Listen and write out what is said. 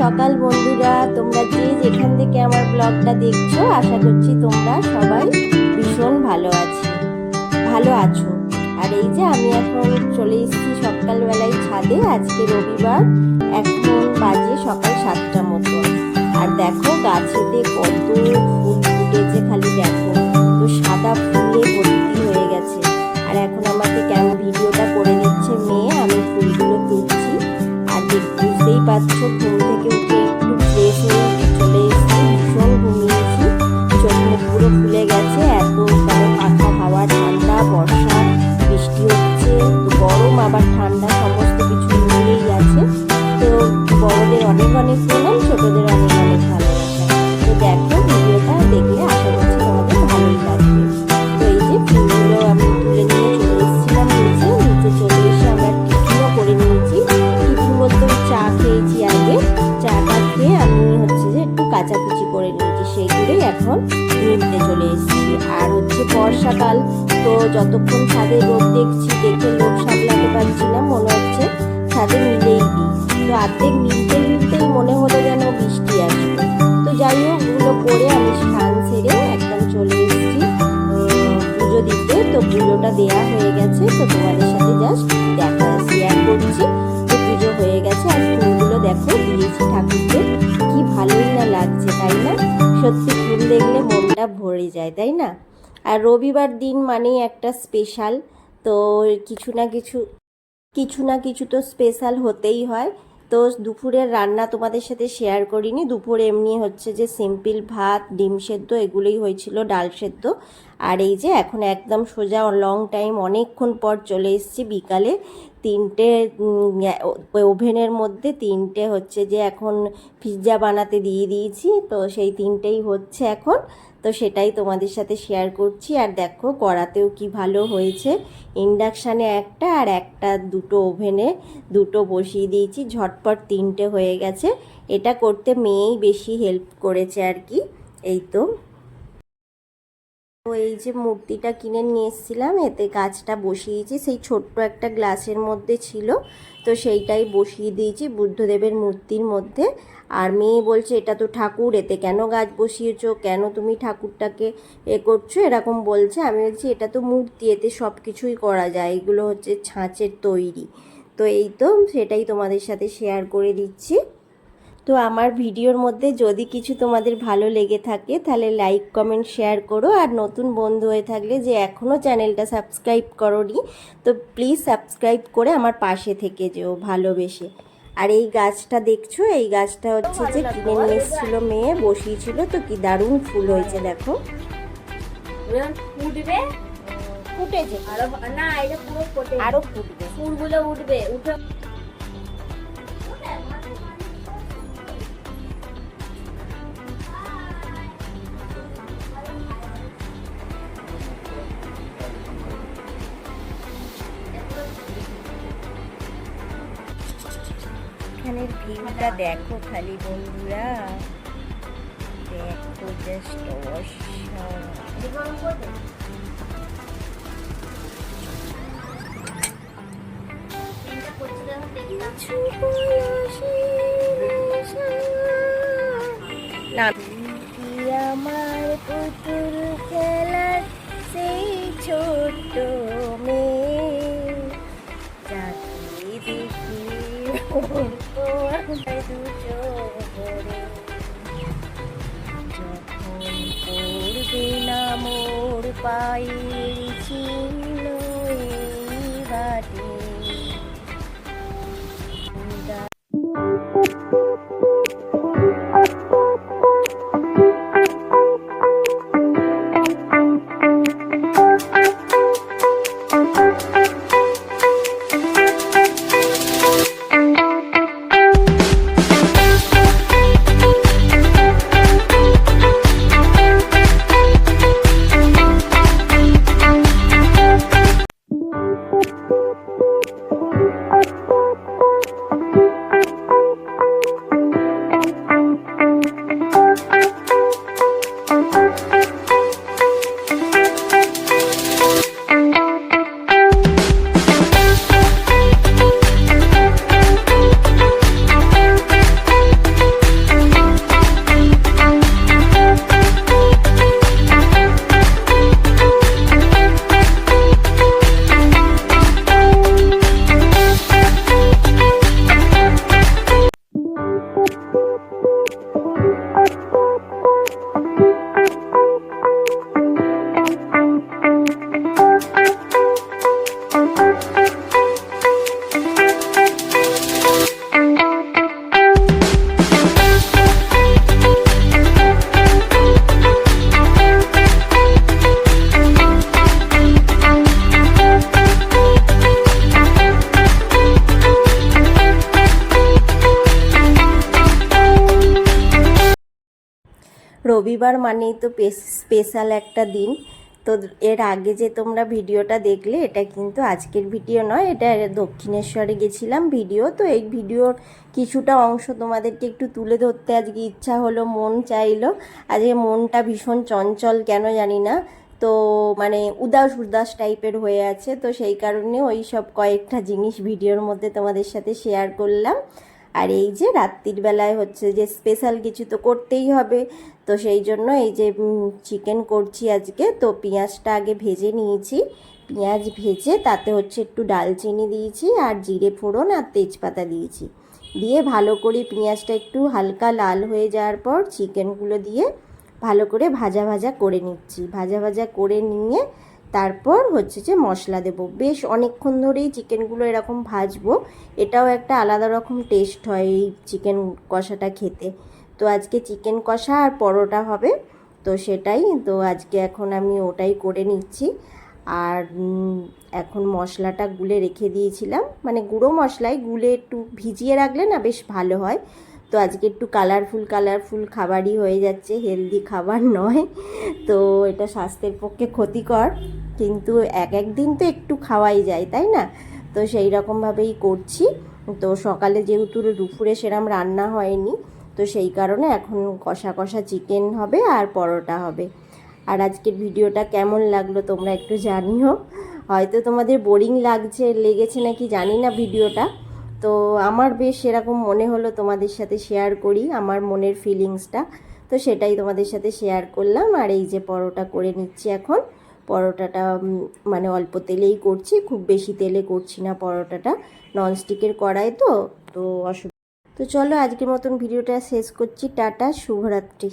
সকাল বন্ধুরা, তোমরা যে যেখান থেকে আমার ব্লগটা দেখছ, আশা করছি তোমরা সবাই ভীষণ ভালো আছি, ভালো আছো। আর এই যে আমি এখন চলে এসেছি সকালবেলায় ছাদে, আজকে রবিবার, এখন বাজে সকাল সাতটা মতো। আর দেখো গাছেতে কত ফুল ফুটেছে খালি দেখো, তো সাদা ফুলে ভর্তি হয়ে গেছে। আর এখন আমাকে কেমন ভিডিওটা করে দিচ্ছে মেয়ে, আমি ফুলগুলো তুলছি। পারছ ঘুম থেকে উঠে একটু ফ্রেশ হয়ে চলে এসেছি, ভীষণ ঘুমিয়েছি। চোখ পুরো খুলে গেছে, এত মানে পাখা হাওয়া, ঠান্ডা, বর্ষা, বৃষ্টি হচ্ছে গরম, আবার বর্ষাকাল তো যতক্ষণ ছাদে রোদ দেখছি, দেখে লোক সামলাতে পারছি না, মনে হচ্ছে ছাদে মিলেই দিই তো অর্ধেক মিলতে মিলতেই মনে হলো যেন বৃষ্টি আসবে। তো যাই হোক ওগুলো করে আমি স্নান সেরে একদম চলে এসেছি। পুজো দিতে, তো পুজোটা দেয়া হয়ে গেছে, তো তোমাদের সাথে জাস্ট দেখা শেয়ার করছি। তো পুজো হয়ে গেছে, আর ফুলগুলো দেখো, দিয়েছি ঠাকুরকে। কি ভালোই না লাগছে, তাই না? সত্যি ফুল দেখলে মনটা ভরে যায়, তাই না? আর রবিবার দিন মানেই একটা স্পেশাল তো কিছু না কিছু কিছু না কিছু তো স্পেশাল হতেই হয়। তো দুপুরের রান্না তোমাদের সাথে শেয়ার করিনি। দুপুরে এমনি হচ্ছে যে সিম্পল ভাত, ডিম সেদ্ধ, এগুলোই হয়েছিল, ডাল সেদ্ধ। আর এই যে এখন একদম সোজা লং টাইম অনেকক্ষণ পর চলে এসেছি বিকালে। তিনটে ওভেনের মধ্যে তিনটে হচ্ছে যে এখন পিৎজা বানাতে দিয়ে দিয়েছি। তো সেই তিনটেই হচ্ছে এখন। তো সেটাই তোমাদের সাথে শেয়ার করছি। আর দেখো কড়াতেও কি ভালো হয়েছে। ইন্ডাকশানে একটা আর একটা দুটো ওভেনে দুটো বসিয়ে দিয়েছি। ঝটপট তিনটে হয়ে গেছে। এটা করতে মেয়েই বেশি হেল্প করেছে আর কি। এই তো। তো এই যে মূর্তিটা কিনে নিয়ে এসেছিলাম, এতে গাছটা বসিয়েছি। সেই ছোট্ট একটা গ্লাসের মধ্যে ছিল, তো সেইটাই বসিয়ে দিয়েছি বুদ্ধদেবের মূর্তির মধ্যে। আর মেয়ে বলছে, এটা তো ঠাকুর, এতে কেন গাছ বসিয়েছো? কেন তুমি ঠাকুরটাকে এ করছ? এরকম বলছে। আমি বলছি, এটা তো মূর্তি, এতে সব কিছুই করা যায়। এগুলো হচ্ছে ছাঁচের তৈরি। তো এই তো, সেটাই তোমাদের সাথে শেয়ার করে দিচ্ছি। তো আমার ভিডিওর মধ্যে যদি কিছু তোমাদের ভালো লেগে থাকে তাহলে লাইক কমেন্ট শেয়ার করো। আর নতুন বন্ধু হয়ে থাকলে যে এখনও চ্যানেলটা সাবস্ক্রাইব করোনি তো প্লিজ সাবস্ক্রাইব করে আমার পাশে থেকে যেও ভালোবেসে। আর এই গাছটা দেখছ? এই গাছটা হচ্ছে যে কিনে নিয়ে এসেছিল মেয়ে বসিয়েছিল তো কি দারুণ ফুল হয়েছে দেখো। ফুটবে? ফুটেছে। আরও না এটা পুরো ফোটে। আরও ফুটবে। ফুলগুলো উঠবে উঠে এখানের ভিউটা দেখো খালি বন্ধুরা। দেখো জাস্ট না আমার পুতুল খেলার সেই ছোট্ট মেয়ে। দেখি। যখন পড়বে না মোর পায়ের রবিবার মানেই তো স্পেশাল একটা দিন। তো এর আগে যে তোমরা ভিডিওটা দেখলে, এটা কিন্তু আজকের ভিডিও নয়, এটা দক্ষিণেশ্বরে গেছিলাম ভিডিও। তো এই ভিডিওর কিছুটা অংশ তোমাদেরকে একটু তুলে ধরতে আজকে ইচ্ছা হলো, মন চাইলো। আজকে মনটা ভীষণ চঞ্চল, কেন জানি না। তো মানে উদাস উদাস টাইপের হয়ে আছে, তো সেই কারণে ওই সব কয়েকটা জিনিস ভিডিওর মধ্যে তোমাদের সাথে শেয়ার করলাম। আর এই যে রাত্রির বেলায় হচ্ছে যে স্পেশাল কিছু তো করতেই হবে। তো সেই জন্য এই যে চিকেন করছি আজকে। তো পেঁয়াজটা আগে ভেজে নিয়েছি। পেঁয়াজ ভেজে তাতে হচ্ছে একটু ডালচিনি দিয়েছি আর জিরে ফোড়ন আর তেজপাতা দিয়েছি। দিয়ে ভালো করে পেঁয়াজটা একটু হালকা লাল হয়ে যাওয়ার পর চিকেনগুলো দিয়ে ভালো করে ভাজা ভাজা করে নিচ্ছি। ভাজা ভাজা করে নিয়ে তারপর হচ্ছে যে মশলা দেব। বেশ অনেকক্ষণ ধরেই চিকেনগুলো এরকম ভাজবো। এটাও একটা আলাদা রকম টেস্ট হয় এই চিকেন কষাটা খেতে। তো আজকে চিকেন কষা আর পরোটা হবে, তো সেটাই। তো আজকে এখন আমি ওটাই করে নিচ্ছি। আর এখন মশলাটা গুলে রেখে দিয়েছিলাম। মানে গুঁড়ো মশলাই গুলে একটু ভিজিয়ে রাখলে না বেশ ভালো হয়। তো আজকে একটু কালারফুল কালারফুল খাবারই হয়ে যাচ্ছে হেলদি খাবার নয়। তো এটা স্বাস্থ্যের পক্ষে ক্ষতিকর, কিন্তু এক এক দিন তো একটু খাওয়াই যায়, তাই না? তো সেই রকমভাবেই করছি। তো সকালে যেহেতু দুপুরে সেরম রান্না হয়নি, তো সেই কারণে এখন কষা কষা চিকেন হবে আর পরোটা হবে। আর আজকের ভিডিওটা কেমন লাগল তোমরা একটু জানিও। হয়তো তোমাদের বোরিং লাগছে, লেগেছে নাকি জানি না ভিডিওটা। তো আমার বেশ এরকম মনে হলো তোমাদের সাথে শেয়ার করি, আমার মনের ফিলিংসটা তো সেটাই তোমাদের সাথে শেয়ার করলাম। আর এই যে পরোটা করে নিচ্ছি এখন, পরোটাটা মানে অল্প তেলেই করছি, খুব বেশি তেলে করছি না পরোটাটা। ননস্টিকের কড়াই তো তো অসুবিধা। তো চলো আজকের মতন ভিডিওটা শেষ করছি, টাটা, শুভরাত্রি।